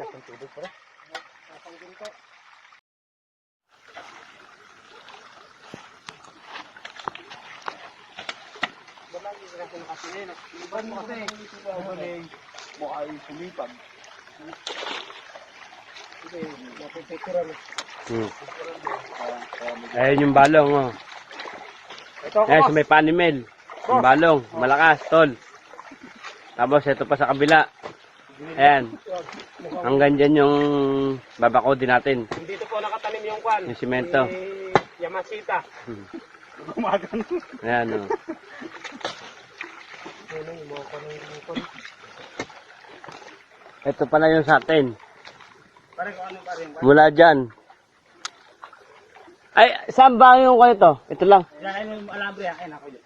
Sakang tubig pala. Sakang ginto. Balagi sila kung nakasinin. Iban mo kasi. Sumipag. Sige, napipicturan. Hmm. Ayan yung balong, oh. Ito. Ayan, sa may panimel. Yung balong, malakas, tol. Tapos, ito pa sa kabila. Ayan. Hanggang dyan yung babakodin natin. Dito po nakatanim yung kwan. Yung simento. Si Yamashita. gumagan. Ayan, oh. Ano yung mga kwan ng kwan. Ito pala yung sa atin. Pare kung ano pa rin. Mula dyan. Ay, saan ba yung ko ito? Ito lang. Yan, ayun yung alambre. Ayun ako yun.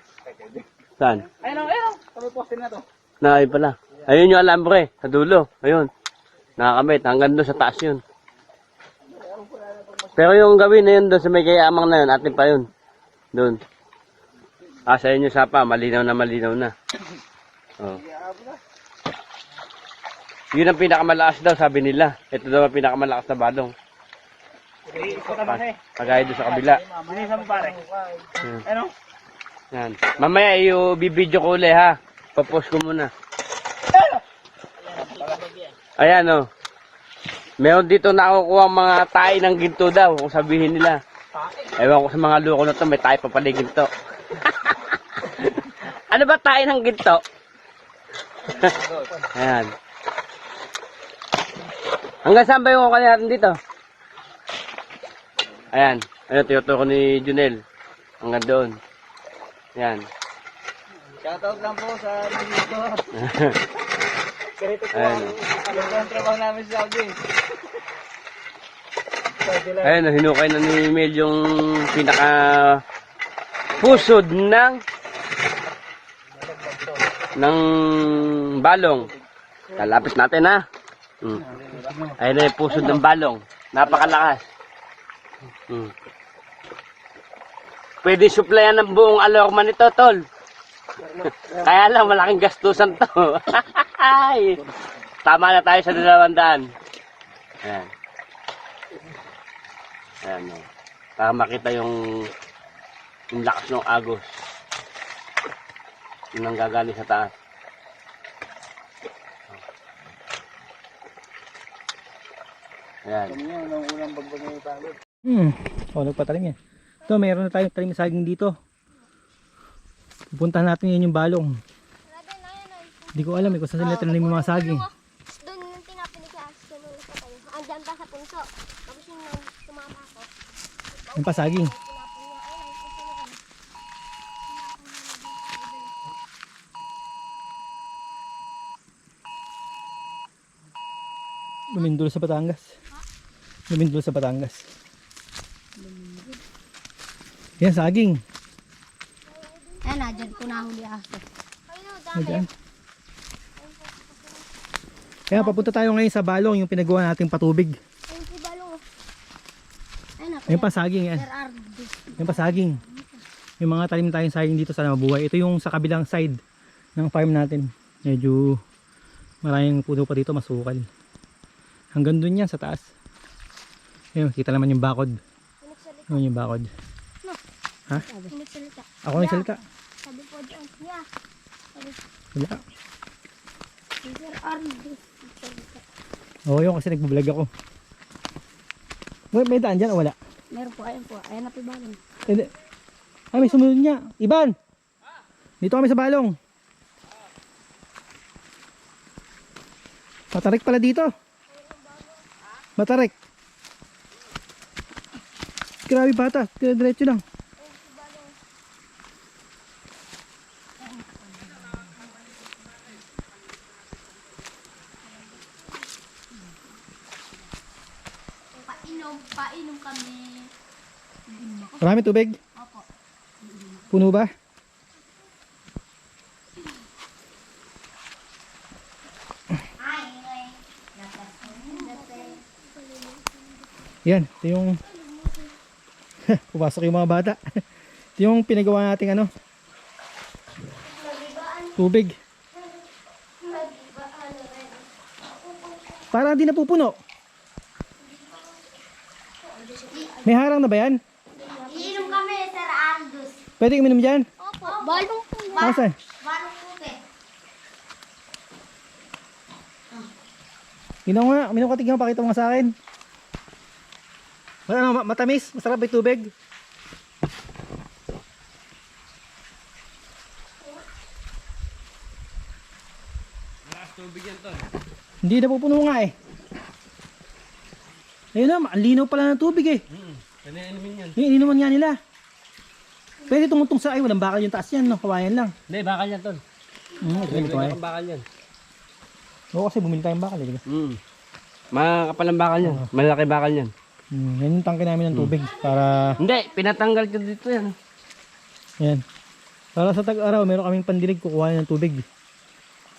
Saan? Ayun, ayun, ayun. Kami poste na to. Na, ayun pala. Ayun yung alambre, sa dulo. Ayun. Nakakamit. Hanggang doon sa taas yun. Pero yung gawin na yun doon sa may kayamang na yun, atin pa yun. Doon. Ah, sa inyo sapa, malinaw na malinaw na. Oh. Yun ang pinakamalakas daw, sabi nila. Ito daw ang pinakamalakas na balong. Pagaya doon sa kabila. Binisan mo pare. Yan. Ano? Yan. Mamaya, i-video ko ulit ha. Papost ko muna. Ayan o. Oh. Meron dito nakukuha mga tayo ng ginto daw, kung sabihin nila. Ewan ko sa mga loko na to, may tayo pa pala yung ginto. ano ba tayo ng ginto? Ayan. Hanggang saan ba yung kukha natin dito? Ayan. Ayun, tinuturo ni Junel. Hanggang doon. Ayan. Shoutout lang po sa dito. Ganito po Ayun. ang ang trabaho namin sa Saudi? pwede lang. Ayun, oh, hinukay na ni Mel yung pinaka pusod ng ng balong. Lalapit natin ha. Hmm. Ayun na yung pusod ng balong. Napakalakas. Hmm. Pwede supplyan ng buong alorma nito, tol. Kaya lang, malaking gastusan to. Ay, Tama na tayo sa dalawang daan. Ayan. Ayan o. Para makita yung, yung lakas ng agos. Yung nanggagaling sa taas. Ayan. Hmm. O, nagpatalim yan. Ito, meron na tayong talim saging dito. Pupuntahan natin yun yung balong. Hindi ko alam eh kung saan sila tinanim yung mga saging. Doon yung tinapin sa aso nung nakatayo. Andyan pa sa punso. Tapos yung tumama ako. Yung pa saging. Tinapin niya. Ay, nagpunso na kami. Lumindol sa Batangas. Lumindol sa Batangas. Yan, saging. Ayan na, dyan ko nahuli aso. Ayun, dami. Kaya papunta tayo ngayon sa balong, yung pinagawa nating patubig. Ayun si Balong. Ayun na, Yung pa saging yan. Yung pa saging. Yung mga talim tayong saging dito sa mabuhay. Ito yung sa kabilang side ng farm natin. Medyo maraming puno pa dito, masukal. Hanggang dun yan sa taas. Ayun, kita naman yung bakod. Ayun yung bakod. Pinagsalita. Ako nagsalita. Sabi po dyan. Yeah. Sabi, Wala. Sir RRD. Oo, yun kasi nagbablog ako. May, may daan dyan o wala? Meron po, ayun po. Ayan na po yung Balong. Hindi. Ah, may sumunod niya. Iban! Dito kami sa balong. Matarik pala dito. Matarik. Grabe bata. Dire-diretso lang. Painom, kami. Marami tubig. Opo. Puno ba? Yan, ito yung pumasok yung mga bata. ito yung pinagawa nating ano tubig. Para hindi napupuno. May harang na ba yan? Iinom kami, Sir Aldous. Pwede uminom dyan? Opo. Balong po. Asan? Balong po, eh. Inom nga, uminom ka tignan, pakita mo nga sa akin. Ano, ma- matamis? Masarap ba yung tubig? Tubig yan tol. Hindi napupuno nga eh. Ayun na, ang linaw pala ng tubig eh. Ano yan inumin yan? Yung ininuman nga nila. Pwede tumuntong sa, ay walang bakal yung taas yan, no? kawayan lang. Hindi, bakal yan tol. Hmm, ito yung kawayan. Bakal yan. Oo, kasi bumili tayong bakal eh. Hmm. Makakapal ang bakal yan. Malaki bakal yan. Hmm, yan yung tangke namin ng tubig. Para, Hindi, pinatanggal ko dito yan. yan. Para sa tag-araw, meron kaming pandilig kukuha ng tubig.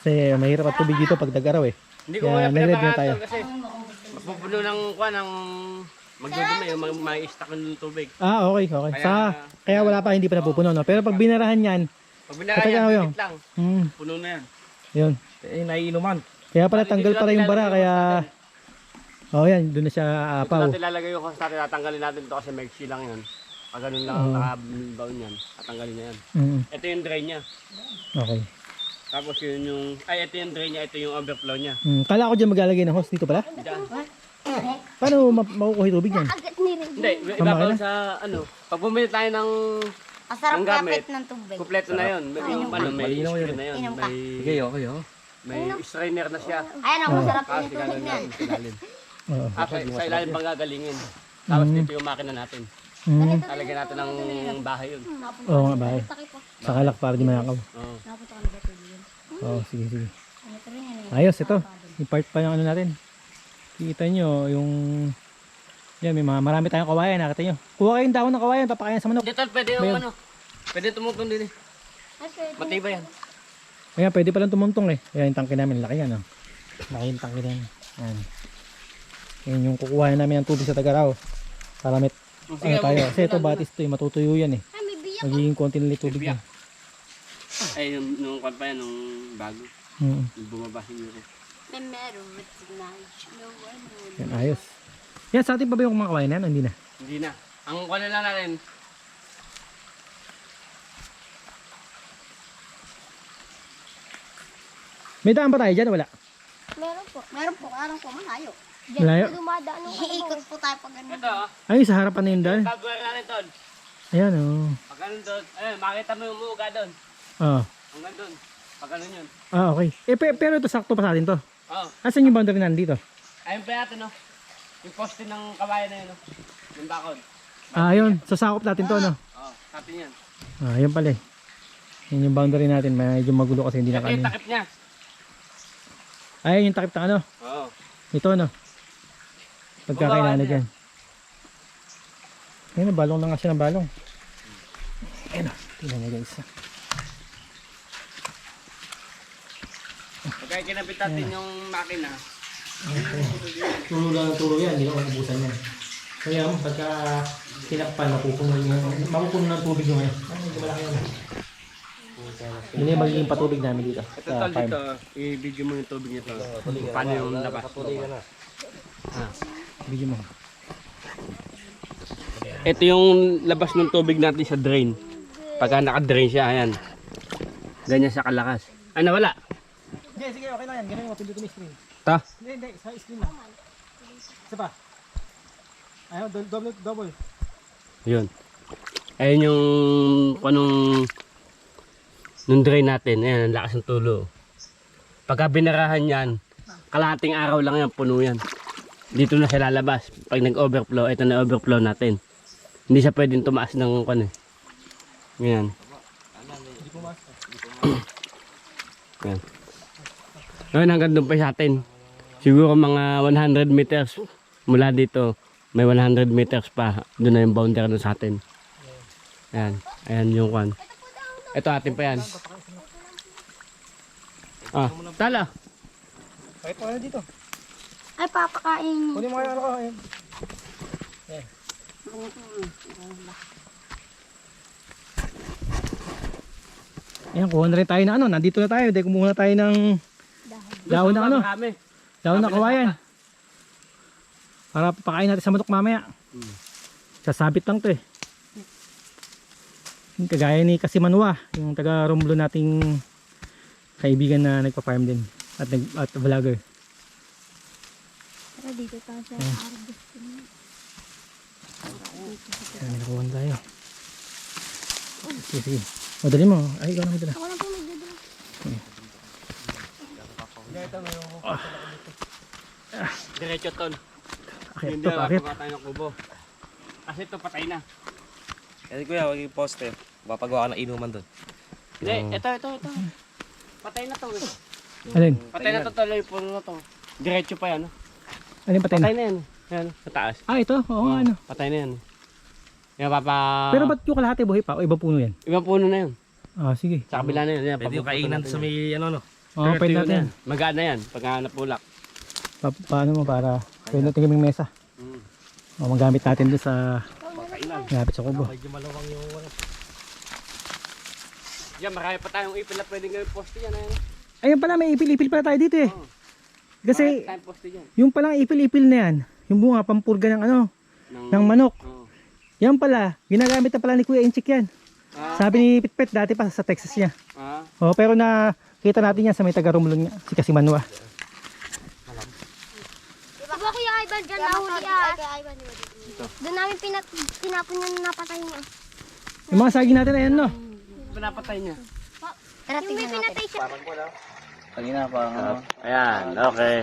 Kasi mahirap at tubig dito pag tag-araw eh. Hindi ko Kaya na pinapakal tayo. tol kasi mapupuno ng kuha ng magdudumi mag- mag-stack ng tubig. Ah, okay, okay. Kaya- Sa, kaya wala pa, hindi pa napupuno, no? Pero pag binarahan yan, Pag Patay yan, yun. lang. hmm, Puno na yan. yun. Eh, naiinuman. Kaya pala tanggal pala yung bara, kaya... Oh, yan, doon na siya Ito apaw. natin lalagay yung host natin, tatanggalin natin ito kasi maxi lang yan. Pag ganun lang ang nakabaon yan, tatanggalin na yan. Mm, Ito yung drain niya. okay. Tapos yun yung, ay ito yung drain niya, ito yung overflow niya. Hmm, kala ko dyan maglalagay ng hose dito pala. Diyan. Paano ma- makukuha yung tubig yan? Agad ni rin. Hindi, iba Pamahal pa sa ano, pag bumili tayo ng Masarap Ang gamit. kapit ng tubig. kumpleto na yun, may, yung, ano, may screen na yun, Inom ka. may, Sige, okay, oh. may strainer na siya. Ayan ang masarap Kasi yung tubig gano'n niyan. natin sa ilalim. Oo. Ah, sa, sa ilalim pang gagalingin. Tapos dito yung makina natin. Hmm, Lalagyan natin ng bahay yun. oo nga ba? Sa kalak para di manakaw. Oo. Oo, sige, sige. Ayos, ito. Yung part pa yung ano natin. Kita nyo, yung... Yan, may mga, marami tayong kawayan, nakita nyo. Kuha kayong dahon ng kawayan, papakayan sa manok. Dito, pwede yung ano, pwede tumutong din eh. Matibay yan. Ayan, pwede palang tumuntong eh. Ayan yung tangke namin, laki yan. Oh. Laki yung tangke namin. Ayan. Yan yung kukuha namin ng tubig sa Tagaraw. Para may ano tayo. Kasi ito batis to eh, matutuyo yan eh. May biyak. Magiging konti na tubig yan. Ay, nung, nung kwan pa yan, nung bago. Mm. Yung bumaba siguro. May meron with nice. No one would. Yan, ayos. Yan, sa atin pa ba yung mga kawayan na yan? O Hindi na. Hindi na. Ang kwan na lang natin, May daan pa tayo dyan, wala. Meron po. Meron po. Meron po. Malayo. Malayo? Dumadaan ng Iikot po tayo pag ganun. ito oh. Ay, sa harapan na yun daan. Gagawin natin doon. Ayan, oh. Pag ganun doon, ayun, makita mo yung umuuga doon. Ah, Hanggang doon. Pag ganun yun. ah okay. Eh, pe- pero ito sakto pa sa atin to. Oo. Asan yung boundary nandito? Ayun pa natin, no? Yung poste ng kabayan na yun, no? Yung bakod. Ah, ayun. Sasakop natin to, no? Oo, natin yan. Ah, ayun pala eh. Yun yung boundary natin. Medyo magulo kasi hindi na Ito yung takip niya. Ayun yung takip na ano. Oo. Ito, no? Pagkakailangan na dyan. Ayun, balong na nga siya ng balong. Ayun, oh. tingnan niya guys. Pagka kinapit natin yung makina, Tulo lang ang tulo yan, hindi na ubusan yan. Kaya mo, pagka tinakpan, mapupuno yung, mapupuno ng tubig yung ano. Ano, medyo malaki yan. Yun yung magiging patubig namin dito ito tol dito, i-video mo yung tubig nito. Paano yung labas? Ah. Video mo. Ito yung labas ng tubig natin sa drain. Pagka naka-drain siya, ayan. Ganyan siya kalakas. Ay, nawala. Okay lang yan. Ganun yung mapindot yung screen. Ta. Hindi, hindi, sa screen lang. Isa pa. Ayaw, do- double, double. Yun. Ayun yung panong nung drain natin. Ayan, ang lakas ng tulo. Pagka binarahan yan, kalahating araw lang yan, puno yan. Dito na siya lalabas. Pag nag-overflow, ito na overflow natin. Hindi siya pwedeng tumaas ng kan eh. Ganyan. Yan. Ngayon hanggang doon pa sa atin. Siguro mga 100 meters mula dito. May 100 meters pa. Doon na yung boundary na sa atin. Ayan. Ayan yung kwan. Ito atin pa yan. Ah, tala. Ko na dito. Ay, papakain. Kunin mo kayo ano ko. Ayun. Ayan, kuha na rin tayo na ano. Nandito na tayo. Dahil kumuha na tayo ng dahon na ano. Dahon na kawayan. Para pakain natin sa manok mamaya. Hmm. Sasabit lang to eh. Yung kagaya ni Kasimanwa, yung taga Romulo nating kaibigan na nagpa-farm din at nag at vlogger. Tara dito tayo sa Ayan. harvest. Ayan, nakuha na tayo. Sige, sige. Madali mo. Ay, ikaw na madala. Ako lang po magdadala. Diretso ton. Akit Hindi to, na akit. tayo ng kubo. Kasi ito patay na. Kasi kuya, wag yung poste. Papagawa ka ng inuman doon. Hindi, ito, ito, ito. Patay na to. eh. Alin? Patay na to tuloy puno na to. Diretso pa yan. oh. Alin patay Patay na? na yan. Yan, sa taas. Ah, ito? Oo, Oh, ano. Patay na yan. Yan, papa... Pero ba't yung kalahati buhay pa? O ibang puno yan? Ibang puno na yun. Ah, sige. Sa kabila na yun. yan Pwede yung kainan natin sa yan. may ano no. Oo, Pero pwede natin. yan. Magaan na yan. Pag napulak. Pa paano mo para pwede natin kaming mesa. Mm. O, magamit natin doon sa malapit sa kubo. Medyo malawang yung. Yan, marami pa tayong ipil na pwedeng gawin poste yan. Ayun. Ayun pala, may ipil-ipil pala tayo dito eh. Oo. Kasi yung palang ipil-ipil na yan, yung bunga pampurga ng ano, Ng, ng manok. Oo. Yan pala, ginagamit na pala ni Kuya Inchik yan. Ah, Sabi ni Pitpit dati pa sa Texas niya. ah, Oh, pero na kita natin yan sa may taga Romulon niya, si Kasimanwa. Di ba Kuya Ivan dyan nahuli ah? Doon namin pinat tinapon yung napatay niya. Yung mga saging natin ayan no. pinapatay niya. Tara, yung may pinatay siya. Kanina parang ano. Ayan, okay.